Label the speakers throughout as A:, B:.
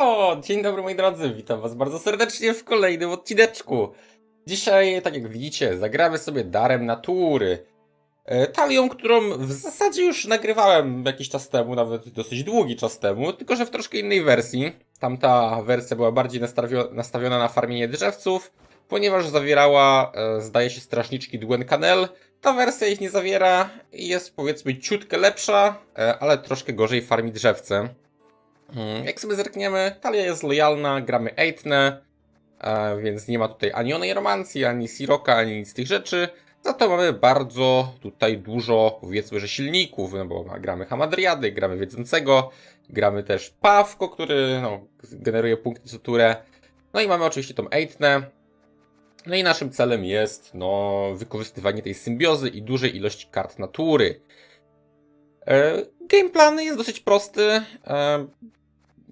A: Halo, dzień dobry moi drodzy, witam was bardzo serdecznie w kolejnym odcineczku. Dzisiaj, tak jak widzicie, zagramy sobie Darem Natury. E, Talią, którą w zasadzie już nagrywałem jakiś czas temu, nawet dosyć długi czas temu, tylko że w troszkę innej wersji. Tamta wersja była bardziej nastawio- nastawiona na farmienie drzewców, ponieważ zawierała, e, zdaje się, strażniczki Dwenkanel. Ta wersja ich nie zawiera i jest powiedzmy ciutkę lepsza, e, ale troszkę gorzej farmi drzewce. Mm, Jak sobie zerkniemy, talia jest lojalna, gramy Eitne, e, więc nie ma tutaj ani onej romancji, ani Siroka, ani nic z tych rzeczy. Za to mamy bardzo tutaj dużo, powiedzmy, że silników, no bo gramy Hamadriady, gramy Wiedzącego, gramy też Pawko, który no, generuje punkty co turę. No i mamy oczywiście tą Eitne. No i naszym celem jest no, wykorzystywanie tej symbiozy i dużej ilości kart natury. E, Gameplan jest dosyć prosty.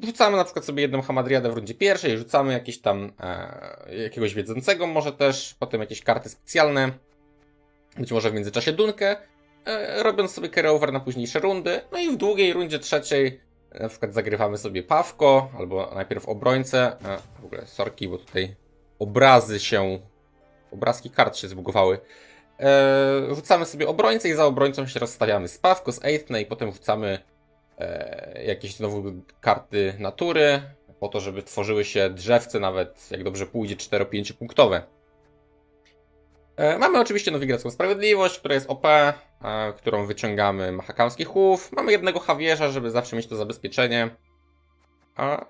A: E, Rzucamy na przykład sobie jedną hamadriadę w rundzie pierwszej, rzucamy jakieś tam e, jakiegoś wiedzącego, może też, potem jakieś karty specjalne, być może w międzyczasie dunkę, e, robiąc sobie carryover na późniejsze rundy. No i w długiej rundzie trzeciej na przykład zagrywamy sobie Pawko, albo najpierw obrońcę. E, w ogóle sorki, bo tutaj obrazy się, obrazki kart się zbugowały. E, rzucamy sobie obrońcę i za obrońcą się rozstawiamy z Pawko, z Eighthne i potem rzucamy e, jakieś znowu karty natury, po to, żeby tworzyły się drzewce, nawet jak dobrze pójdzie, 4-5 punktowe. E, mamy oczywiście Nowigradzką Sprawiedliwość, która jest OP, e, którą wyciągamy Mahakamski Chów. Mamy jednego Javierza, żeby zawsze mieć to zabezpieczenie.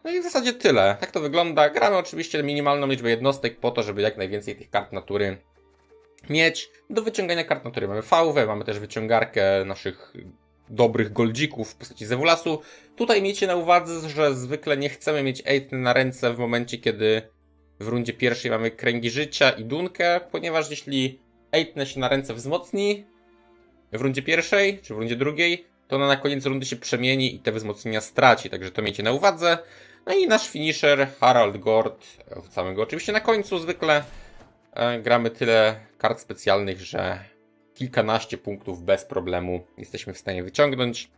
A: No i w zasadzie tyle. Tak to wygląda. Gramy oczywiście minimalną liczbę jednostek po to, żeby jak najwięcej tych kart natury mieć. Do wyciągania kart natury mamy fałwę, mamy też wyciągarkę naszych dobrych goldzików w postaci Zewulasu. Tutaj miejcie na uwadze, że zwykle nie chcemy mieć Eitny na ręce w momencie, kiedy w rundzie pierwszej mamy kręgi życia i dunkę, ponieważ jeśli Eitne się na ręce wzmocni w rundzie pierwszej czy w rundzie drugiej, to ona na koniec rundy się przemieni i te wzmocnienia straci, także to miejcie na uwadze. No i nasz finisher Harald Gord, wrzucamy go oczywiście na końcu zwykle. E, Gramy tyle kart specjalnych, że kilkanaście punktów bez problemu jesteśmy w stanie wyciągnąć.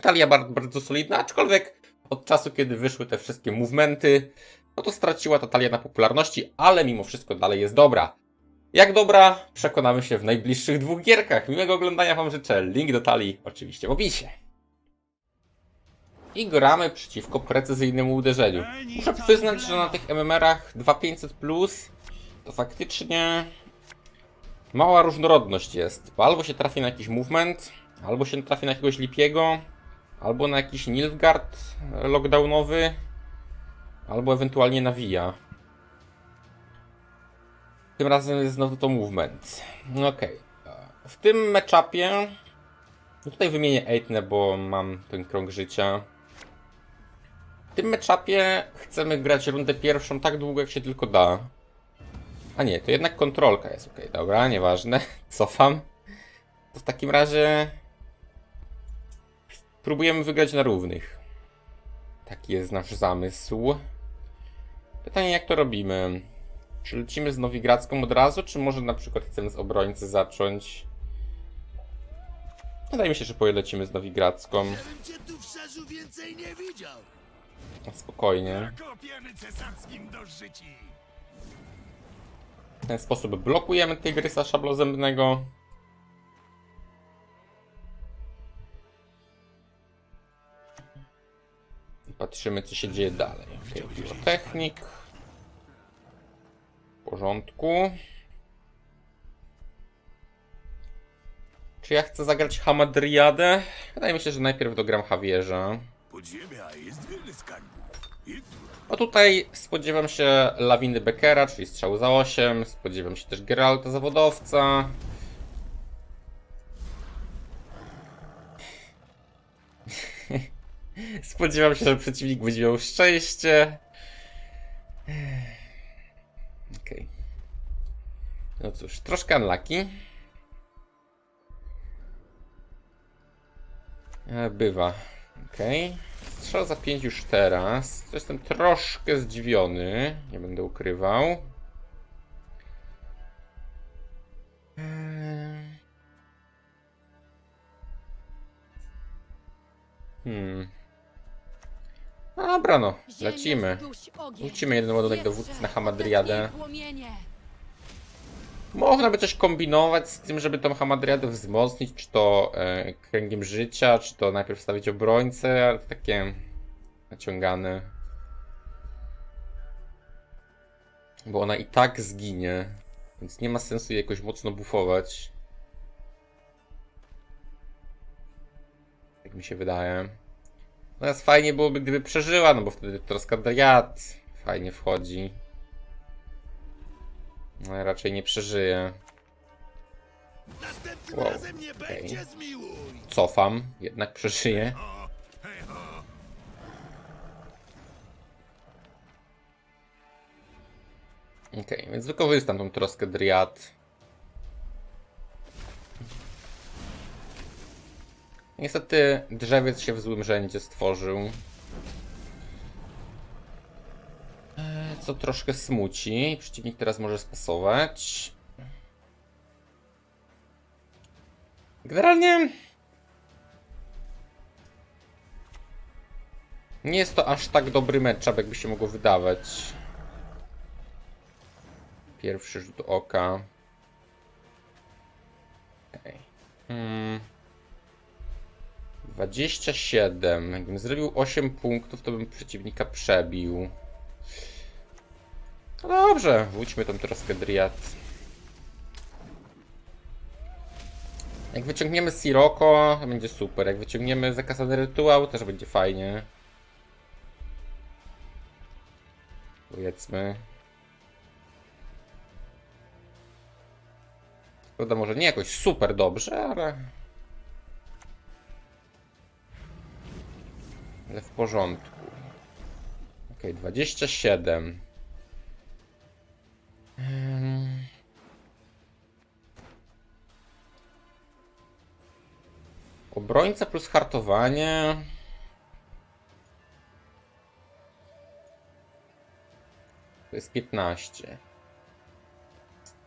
A: Talia bardzo, bardzo solidna, aczkolwiek od czasu, kiedy wyszły te wszystkie movementy, no to straciła ta talia na popularności, ale mimo wszystko dalej jest dobra. Jak dobra, przekonamy się w najbliższych dwóch gierkach. Miłego oglądania Wam życzę. Link do talii oczywiście w opisie. I gramy przeciwko precyzyjnemu uderzeniu. Muszę przyznać, że na tych MMR-ach 2500 plus to faktycznie mała różnorodność jest, bo albo się trafi na jakiś movement, albo się trafi na jakiegoś Lipiego, albo na jakiś Nilfgaard lockdownowy, albo ewentualnie nawija. Tym razem jest znowu to movement. No. E, W tym matchupie no tutaj wymienię Eitne, bo mam ten krąg życia. W tym matchupie chcemy grać rundę pierwszą tak długo, jak się tylko da. A nie, to jednak kontrolka jest ok. Dobra, nieważne. Cofam. To w takim razie próbujemy wygrać na równych. Taki jest nasz zamysł. Pytanie, jak to robimy? Czy lecimy z Nowigradzką od razu, czy może na przykład chcemy z obrońcy zacząć? Wydaje mi się, że polecimy z Nowigradzką.
B: Cię tu w więcej nie widział.
A: Spokojnie.
B: Kopiemy cesarskim do życi.
A: W ten sposób blokujemy tygrysa szablozębnego. I patrzymy, co się dzieje dalej. Okay, pirotechnik. W porządku. Czy ja chcę zagrać Hamadriadę? Wydaje mi się, że najpierw dogram Javierza.
B: Podziemia jest wiele skarbów.
A: No tutaj spodziewam się lawiny Beckera, czyli strzału za 8. Spodziewam się też Geralta zawodowca. Spodziewam się, że przeciwnik będzie miał szczęście. Okej. No cóż, troszkę unlucky. E, Bywa. Okej. Strzał za 5 już teraz. Jestem troszkę zdziwiony. Nie będę ukrywał. Eee. Hmm. Dobra no, lecimy. Rzucimy jeden ładunek dowódcy na Hamadriadę. Można by coś kombinować z tym, żeby tą Hamadriadę wzmocnić, czy to e, kręgiem życia, czy to najpierw stawić obrońcę, ale to takie naciągane. Bo ona i tak zginie, więc nie ma sensu jej jakoś mocno bufować. Tak mi się wydaje. Natomiast fajnie byłoby, gdyby przeżyła, no bo wtedy troska Dryad fajnie wchodzi. No, raczej nie.
B: Następnym
A: Wow,
B: zmiłuj.
A: Cofam, jednak
B: ho.
A: Okej, więc wykorzystam tą troskę Dryad. Niestety drzewiec się w złym rzędzie stworzył. Co troszkę smuci. Przeciwnik teraz może spasować. Generalnie nie jest to aż tak dobry matchup, jakby się mogło wydawać. Pierwszy rzut oka. Okej. Hmm. 27. Jakbym zrobił 8 punktów, to bym przeciwnika przebił. No dobrze, wróćmy tą troskę Dryad. Jak wyciągniemy Siroko, to będzie super. Jak wyciągniemy zakazany rytuał, też będzie fajnie. Powiedzmy. Prawda, może nie jakoś super dobrze, ale... Ale w porządku. Ok, 27. Obrońca plus hartowanie. To jest 15.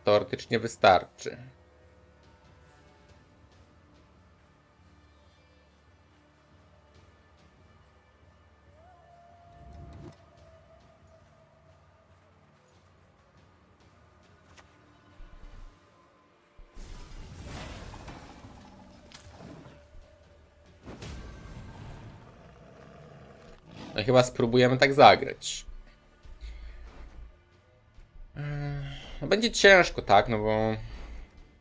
A: Teoretycznie wystarczy. Chyba spróbujemy tak zagrać. No będzie ciężko, tak, no bo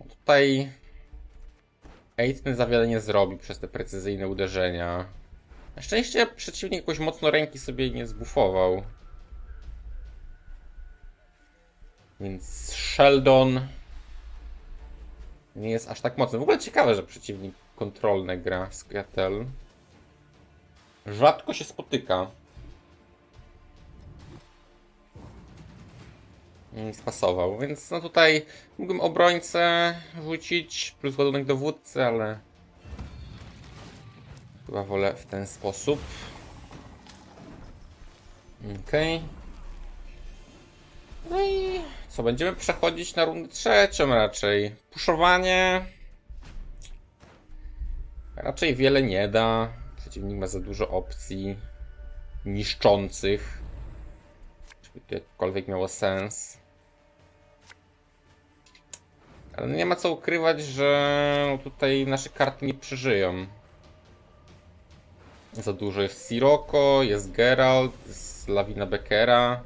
A: tutaj Aitny za wiele nie zrobi przez te precyzyjne uderzenia. Na szczęście przeciwnik jakoś mocno ręki sobie nie zbufował. Więc Sheldon nie jest aż tak mocny. W ogóle ciekawe, że przeciwnik kontrolne gra Skratel. Rzadko się spotyka. Nie spasował, więc no tutaj mógłbym obrońcę rzucić plus ładunek dowódcy, ale chyba wolę w ten sposób. Okej. No i co, będziemy przechodzić na rundę trzecią raczej. Puszowanie raczej wiele nie da. Przeciwnik ma za dużo opcji niszczących. Żeby to jakkolwiek miało sens. Ale nie ma co ukrywać, że no tutaj nasze karty nie przeżyją. Za dużo jest Siroko, jest Geralt, jest Lawina Beckera.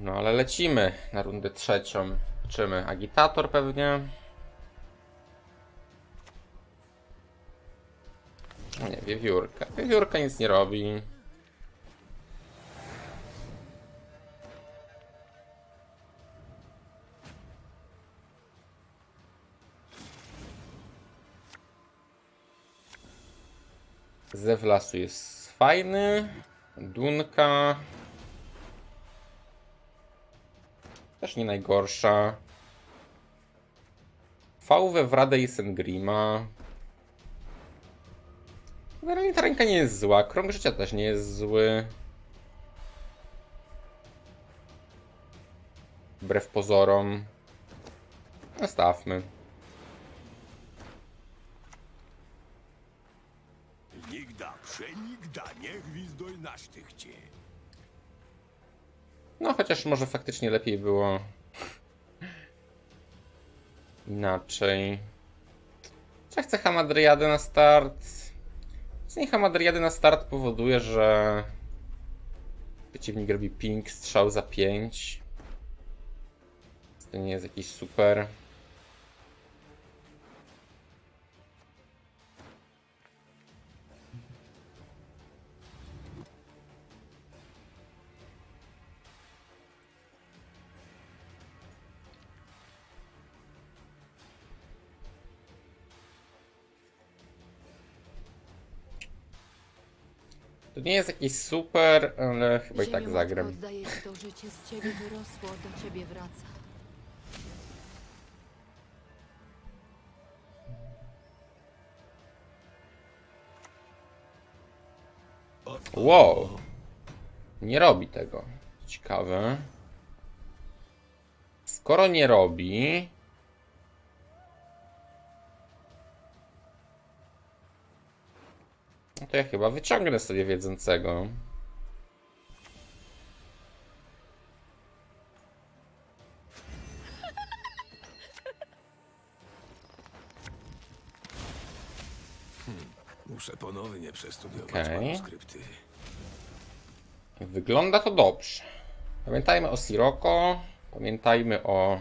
A: No ale lecimy na rundę trzecią. Zobaczymy. Agitator pewnie. Nie, wiewiórka. Wiewiórka nic nie robi. Zew lasu jest fajny. Dunka. Też nie najgorsza. Fałwę Wradę i Sengrima. Generalnie ta ręka nie jest zła. Krąg życia też nie jest zły. Wbrew pozorom. Nastawmy.
B: Nigda, przenigda. Da nie gwizdoj na sztychcie.
A: No, chociaż może faktycznie lepiej było inaczej. Czy ja chcę Hamadryady na start? Cenie Hamadryady na start powoduje, że przeciwnik robi ping, strzał za 5. To nie jest jakiś super. Nie jest jakiś super, ale chyba i tak zagram.
C: matko ci to życie, z ciebie wyrosło, do ciebie wraca.
A: Wow. Nie robi tego. Ciekawe. Skoro nie robi. No to ja chyba wyciągnę sobie wiedzącego.
B: Muszę ponownie przestudiować
A: Okej.
B: manuskrypty.
A: Wygląda to dobrze. Pamiętajmy o Siroko. Pamiętajmy o.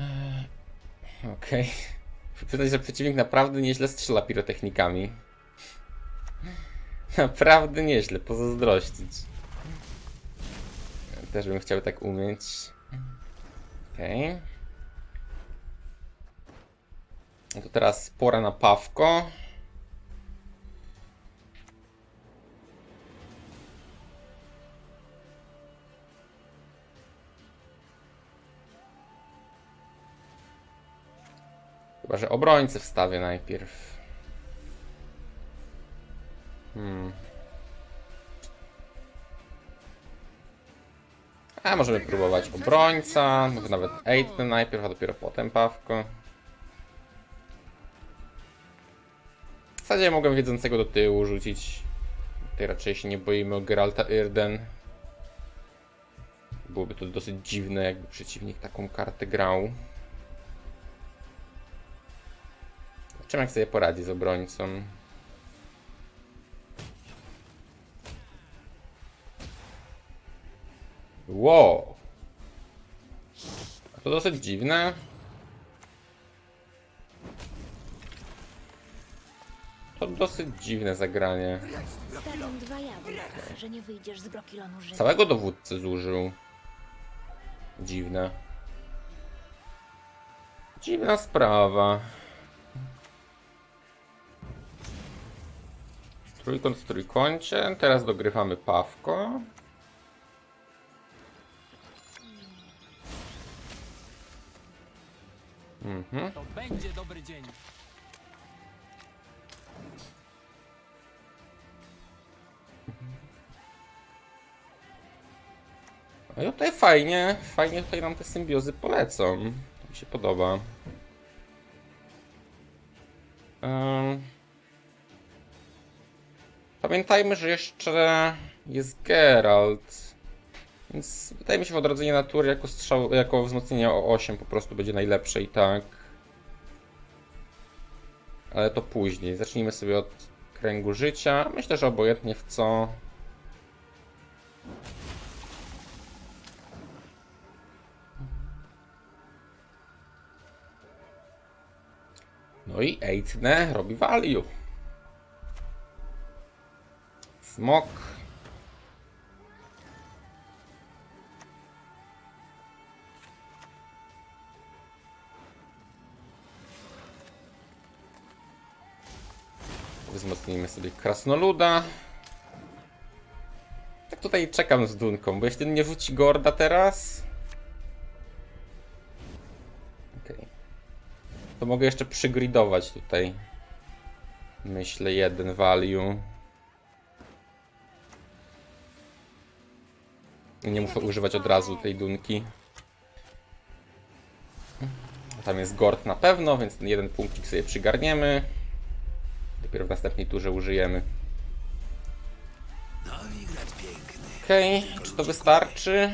A: Eee, Okej. Wydaje że przeciwnik naprawdę nieźle strzela pirotechnikami. Naprawdę nieźle, pozazdrościć. Też bym chciał tak umieć. Okej. No to teraz pora na Pawko. Chyba, że obrońcę wstawię najpierw. Hmm. A możemy próbować obrońca, może nawet Aiden najpierw, a dopiero potem Pawko. W zasadzie mogłem wiedzącego do tyłu rzucić. Tutaj raczej się nie boimy o Geralta Irden. Byłoby to dosyć dziwne, jakby przeciwnik taką kartę grał. Jak sobie poradzi z obrońcą. Wow. To dosyć dziwne. To dosyć dziwne zagranie.
D: Stawiam dwa jabłka, że nie wyjdziesz z brokilonu żywy.
A: Całego dowódcy zużył. Dziwne. Dziwna sprawa. Trójkąt w trójkącie. Teraz dogrywamy Pawko. Mhm.
E: To będzie dobry dzień.
A: No i tutaj fajnie, fajnie tutaj nam te symbiozy polecą. To mi się podoba. Em, Pamiętajmy, że jeszcze jest Geralt. Więc wydaje mi się, że odrodzenie natury jako strzał, jako wzmocnienie o 8 po prostu będzie najlepsze i tak. Ale to później. Zacznijmy sobie od kręgu życia. Myślę, że obojętnie w co. No i Eitne robi value. Smok. Wzmocnijmy sobie krasnoluda. Tak tutaj czekam z Dunką, bo jeśli nie rzuci Gorda teraz... Okej. To mogę jeszcze przygridować tutaj. Myślę jeden value. Nie muszę używać od razu tej dunki. Tam jest gord na pewno, więc ten jeden punkcik sobie przygarniemy. Dopiero w następnej turze użyjemy. Okej, czy to wystarczy?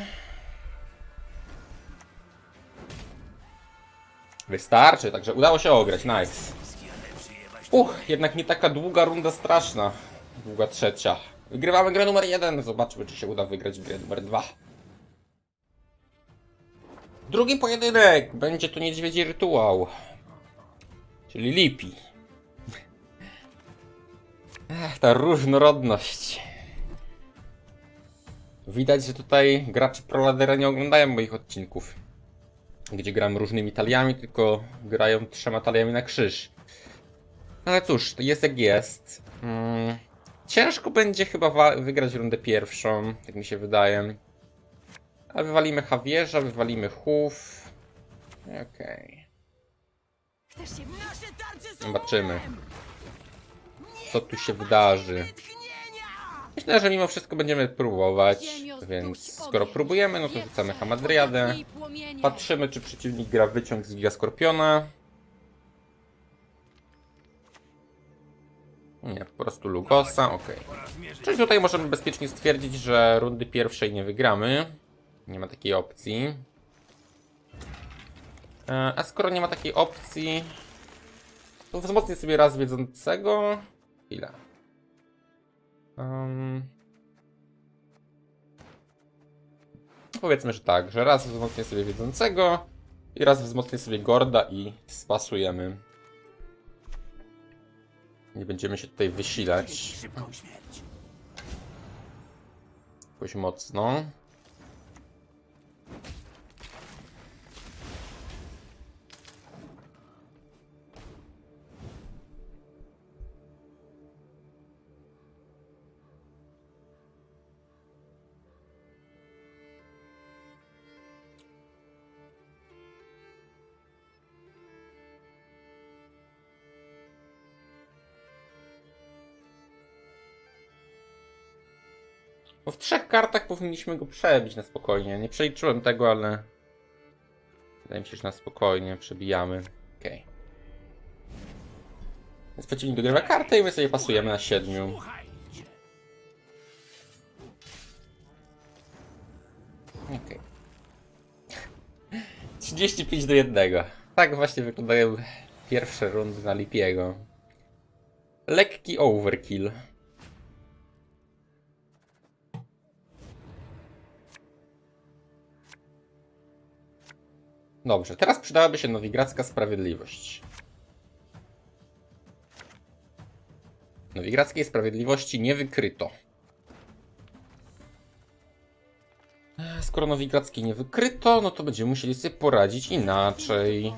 A: Wystarczy, także udało się ograć, nice. Uch, jednak nie taka długa runda straszna. Długa trzecia. Wygrywamy grę numer jeden, zobaczmy czy się uda wygrać grę numer dwa. Drugi pojedynek, będzie to niedźwiedzi rytuał. Czyli Lipi. Ech, ta różnorodność. Widać, że tutaj gracze ProLadera nie oglądają moich odcinków, gdzie gram różnymi taliami, tylko grają trzema taliami na krzyż. Ale cóż, jest jak jest. Mm, ciężko będzie chyba wygrać rundę pierwszą, tak mi się wydaje. Ale wywalimy Javierza, wywalimy Huf. Okej.
E: Są
A: Zobaczymy, co tu się wydarzy. Myślę, że mimo wszystko będziemy próbować, więc skoro próbujemy, no to rzucamy Hamadriadę. Patrzymy, czy przeciwnik gra wyciąg z Giga Nie, po prostu Lugosa, okej. Czyli tutaj możemy bezpiecznie stwierdzić, że rundy pierwszej nie wygramy. Nie ma takiej opcji. E, A skoro nie ma takiej opcji, to wzmocnię sobie raz wiedzącego. Chwila. Um, Powiedzmy, że tak, że raz wzmocnię sobie wiedzącego i raz wzmocnię sobie Gorda i spasujemy. Nie będziemy się tutaj wysilać jakoś mocno. Bo w trzech kartach powinniśmy go przebić na spokojnie. Nie przeliczyłem tego, ale... Wydaje mi się, że na spokojnie przebijamy. Okej. Więc przeciwnik dogrywa kartę i my sobie pasujemy na siedmiu. Okej. 35 do 1. Tak właśnie wyglądają pierwsze rundy na Lipiego. Lekki overkill. Dobrze, teraz przydałaby się nowigradzka sprawiedliwość. Nowigradzkiej sprawiedliwości nie wykryto. Skoro Nowigradzkiej nie wykryto, no to będziemy musieli sobie poradzić inaczej.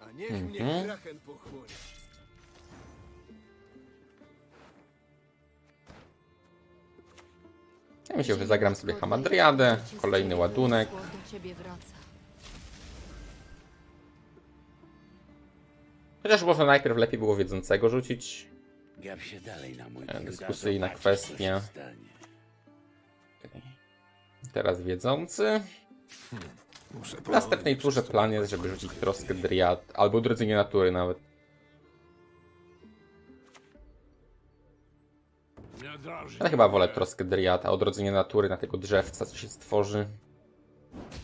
B: A niech
A: Mhm.
B: mnie kraken pochłonie.
A: Ja myślę, że zagram sobie Hamadriadę, kolejny ładunek. Chociaż może najpierw lepiej było wiedzącego rzucić.
F: Gap się dalej na mój
A: E, dyskusyjna kwestia. Teraz wiedzący.
B: Muszę
A: W następnej turze plan jest, żeby rzucić troskę Dryad, albo odrodzenie natury nawet. Ale chyba wolę troskę Dryad, a odrodzenie natury na tego drzewca, co się stworzy.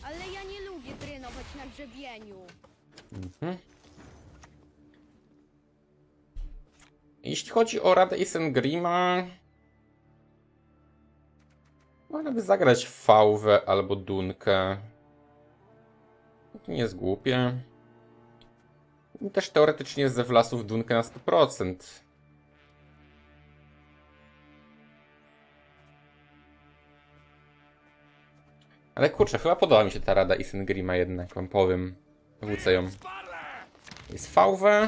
D: Ale ja nie lubię trenować na grzebieniu.
A: Mhm. Jeśli chodzi o Radę Isengrima, można by zagrać Fałwę albo Dunkę. To nie jest głupie. I Też teoretycznie ze wlasów Dunkę na 100%. Ale kurczę, chyba podoba mi się ta Rada Isengrima jednak, wam powiem. Wrócę ją. Jest fałwę.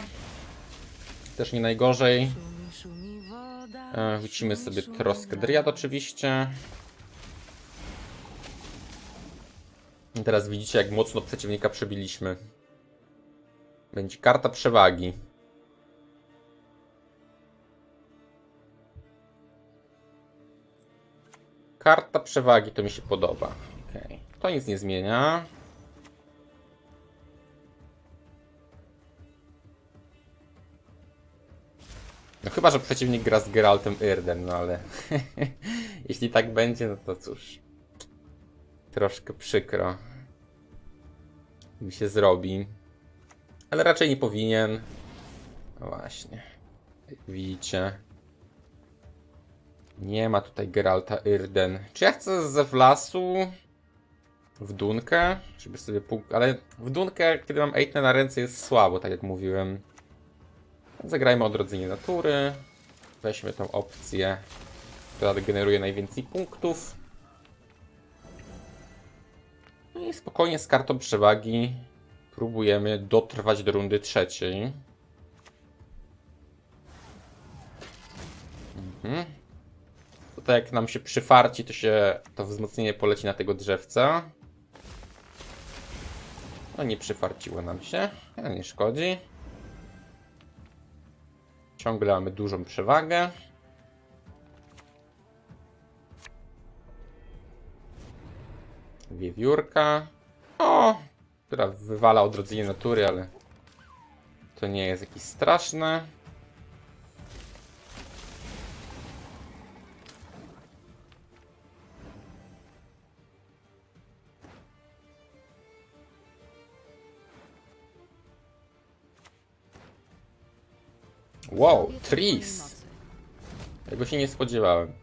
A: Też nie najgorzej. E, Wrócimy sobie troskę. Dryad oczywiście. I teraz widzicie jak mocno przeciwnika przebiliśmy. Będzie karta przewagi. Karta przewagi to mi się podoba. To nic nie zmienia. No chyba, że przeciwnik gra z Geraltem Irden. no ale jeśli tak będzie, no to cóż. Troszkę przykro. Mi się zrobi. Ale raczej nie powinien. No właśnie. Widzicie. Nie ma tutaj Geralta Irden. Czy ja chcę ze Wlasu? W Dunkę? Żeby sobie punkt... Ale w Dunkę, kiedy mam Eitna na ręce jest słabo, tak jak mówiłem. Zagrajmy odrodzenie natury. Weźmy tą opcję, która generuje najwięcej punktów. No i spokojnie z kartą przewagi próbujemy dotrwać do rundy trzeciej. Mhm. Tutaj jak nam się przyfarci, to się to wzmocnienie poleci na tego drzewca. No nie przyfarciło nam się, ale nie szkodzi. Ciągle mamy dużą przewagę. Wiewiórka. O! Która wywala odrodzenie natury, ale to nie jest jakieś straszne. Wow, Tris! Tego się nie spodziewałem.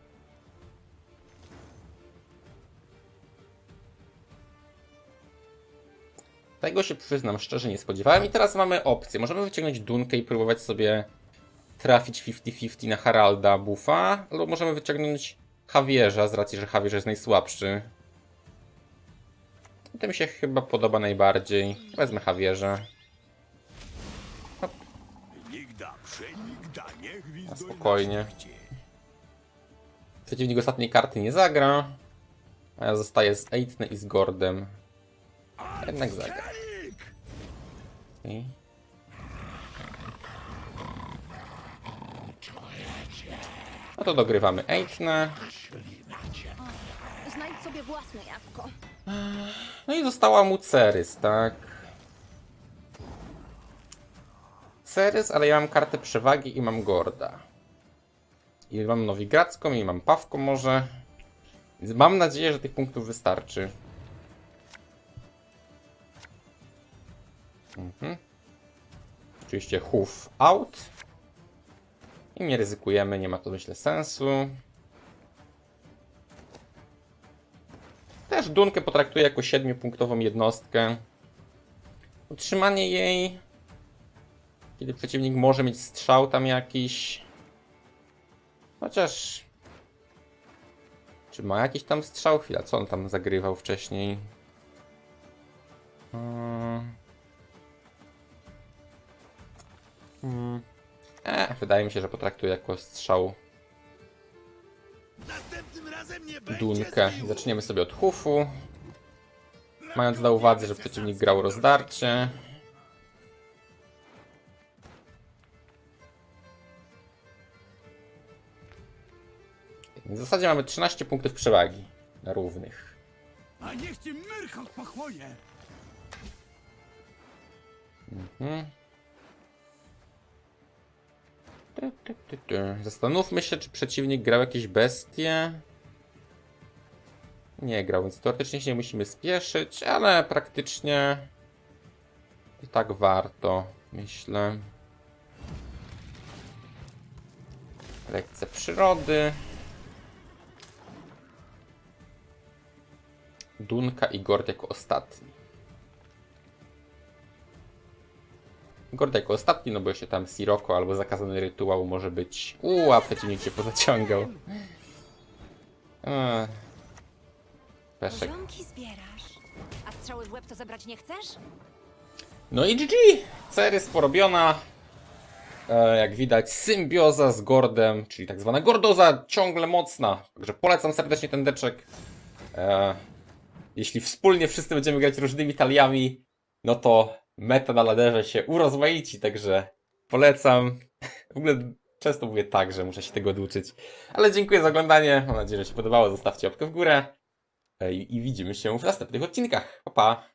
A: Tego się przyznam szczerze nie spodziewałem i teraz mamy opcję. Możemy wyciągnąć Dunkę i próbować sobie trafić 50-50 na Haralda buffa, albo możemy wyciągnąć Javierza z racji, że Javier jest najsłabszy. I to mi się chyba podoba najbardziej. Wezmę Javierza. Na spokojnie. Przeciwnik ostatniej karty nie zagra. A ja zostaję z Eitne i z Gordem. Jednak zagra. I... No to dogrywamy Eitne.
D: Znajdź sobie własne jabłko.
A: No i została mu Cerys, tak? Cerys, ale ja mam kartę przewagi i mam Gorda. I mam Nowigradzką i mam Pawko może. Więc mam nadzieję, że tych punktów wystarczy. Mhm. Oczywiście hoof out. I nie ryzykujemy, nie ma to myślę sensu. Też Dunkę potraktuję jako 7-punktową jednostkę. Utrzymanie jej, kiedy przeciwnik może mieć strzał tam jakiś. Chociaż. Czy ma jakiś tam strzał? Chwila, co on tam zagrywał wcześniej? Hmm. Hmm. E, wydaje mi się, że potraktuję jako strzał
B: Następnym razem nie będzie
A: Dunkę. Zaczniemy sobie od hufu. Mając na uwadze, że przeciwnik grał rozdarcie. W zasadzie mamy 13 punktów przewagi na równych.
B: A niech myrchot pochłonie!
A: Mhm. Ty, ty, ty, ty. Zastanówmy się, czy przeciwnik grał jakieś bestie. Nie grał, więc teoretycznie się nie musimy spieszyć, ale praktycznie i tak warto, myślę. Lekcja przyrody. Dunka i Gord jako ostatni. Gord jako ostatni, no bo jeszcze tam Siroko albo zakazany rytuał może być. Uuu, a przeciwnik się pozaciągał. Eee. Peszek.
E: Zbierasz. A strzały w łeb to zebrać nie chcesz?
A: No i GG! Cerys porobiona. E, jak widać, symbioza z Gordem, czyli tak zwana Gordoza, ciągle mocna. Także polecam serdecznie ten deczek. E, jeśli wspólnie wszyscy będziemy grać różnymi taliami, no to meta na laderze się urozmaici, także polecam. W ogóle często mówię tak, że muszę się tego oduczyć. Ale dziękuję za oglądanie. Mam nadzieję, że się podobało. Zostawcie łapkę w górę. E, I, i widzimy się w następnych odcinkach. Pa, pa!